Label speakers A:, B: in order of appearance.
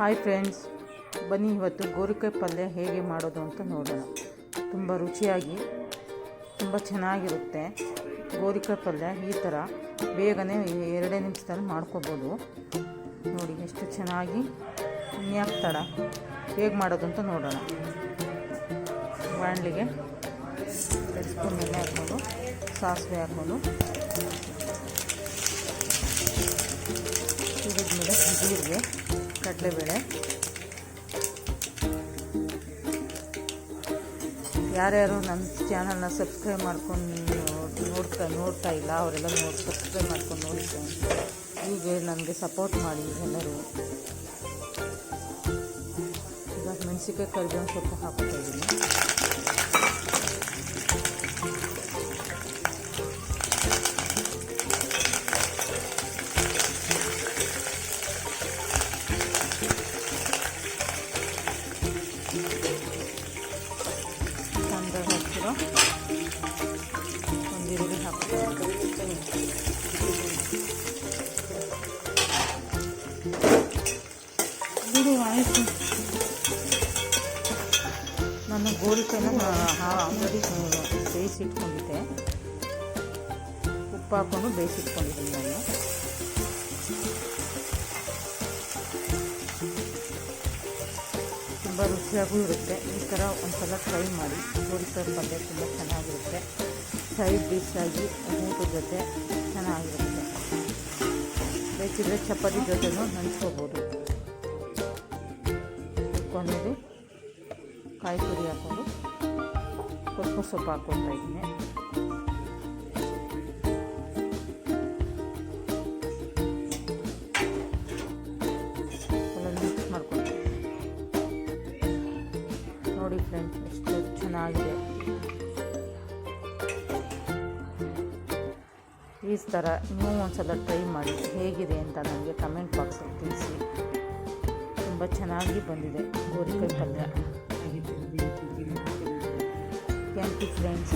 A: Hi friends ಬನ್ನಿ ಇವತ್ತು ಗೋರಿಕಾಯಿ ಪಲ್ಯ ಹೇಗೆ ಮಾಡೋದು ಅಂತ ನೋಡೋಣ. ತುಂಬ ರುಚಿಯಾಗಿ, ತುಂಬ ಚೆನ್ನಾಗಿರುತ್ತೆ ಗೋರಿಕಾಯಿ ಪಲ್ಯ ಈ ಥರ ಬೇಗನೆ ಎರಡೇ ನಿಮಿಷದಲ್ಲಿ ಮಾಡ್ಕೋಬೋದು. ನೋಡಿ ಎಷ್ಟು ಚೆನ್ನಾಗಿ ತಡ ಹೇಗೆ ಮಾಡೋದು ಅಂತ ನೋಡೋಣ. ಬಾಣಲಿಗೆ ಸ್ಪೂನ್ ಎಣ್ಣೆ ಹಾಕ್ಕೊಂಡು, ಸಾಸಿವೆ ಹಾಕ್ಕೊಂಡು. ಮೇಲೆ ಜೀರಿಗೆ ಕಡಲೆಬೇಳೆ ಯಾರ್ಯಾರು ನನ್ನ ಚಾನಲ್ನ ಸಬ್ಸ್ಕ್ರೈಬ್ ಮಾಡ್ಕೊಂಡು ನೋಡ್ತಾ ನೋಡ್ತಾ ಇಲ್ಲ, ಅವರೆಲ್ಲ ನೋಡಿ ಸಬ್ಸ್ಕ್ರೈಬ್ ಮಾಡ್ಕೊಂಡು ನೋಡ್ತಾರೆ ಹೀಗೆ ನನಗೆ ಸಪೋರ್ಟ್ ಮಾಡಿ ಎಲ್ಲರೂ. ಈಗ ಮೆಣಸಿಕಾಯಿ ಕರಿಬೇವು ಸ್ವಲ್ಪ ಹಾಕ್ತಾ ಇದ್ದೀನಿ. ಹಾಕಿರೋ ಒಂದು ಈರುಳ್ಳಿ ಬಿಡು ಆಯಿತು ನಾನು ಗೋರಿಕಾಯಿನ ಆಲ್ರೆಡಿ ಬೇಯಿಸಿಟ್ಕೊಂಡಿದ್ದೆ. ಉಪ್ಪು ಹಾಕ್ಕೊಂಡು ಬೇಯಿಸಿಟ್ಕೊಂಡಿದ್ದೀನಿ ನಾನು. ತುಂಬ ರುಚಿಯಾಗೂ ಇರುತ್ತೆ. ಈ ಥರ ಒಂದ್ಸಲ ಟ್ರೈ ಮಾಡಿ. ಗೋರಿಕಾಯಿ ಪಲ್ಯ ತುಂಬ ಚೆನ್ನಾಗಿರುತ್ತೆ. ಸೈಡ್ ಡಿಶ್ ಆಗಿ ಊಟದ ಜೊತೆ ಚೆನ್ನಾಗಿರುತ್ತೆ. ಬೇಕಿದ್ರೆ ಚಪಾತಿ ಜೊತೆನೂ ನಂಚ್ಕೋಬೋದು. ಕೊನೆಯದು ಕಾಯಿ ತುರಿ ಹಾಕೊಂಡು ಕೊತ್ತಂಬರಿ ಸೊಪ್ಪು ಹಾಕ್ಕೊಳ್ತಾ ಇದ್ದೀನಿ. ನೋಡಿ ಫ್ರೆಂಡ್ಸ್ ಎಷ್ಟು ಚೆನ್ನಾಗಿದೆ. ಈ ಥರ ನೀವು ಒಂದ್ಸಲ ಟ್ರೈ ಮಾಡಿ, ಹೇಗಿದೆ ಅಂತ ನನಗೆ ಕಮೆಂಟ್ ಬಾಕ್ಸಲ್ಲಿ ತಿಳಿಸಿ. ತುಂಬ ಚೆನ್ನಾಗಿ ಬಂದಿದೆ ಗೋರಿಕಾಯಿ ಪಲ್ಯ. Thank you friends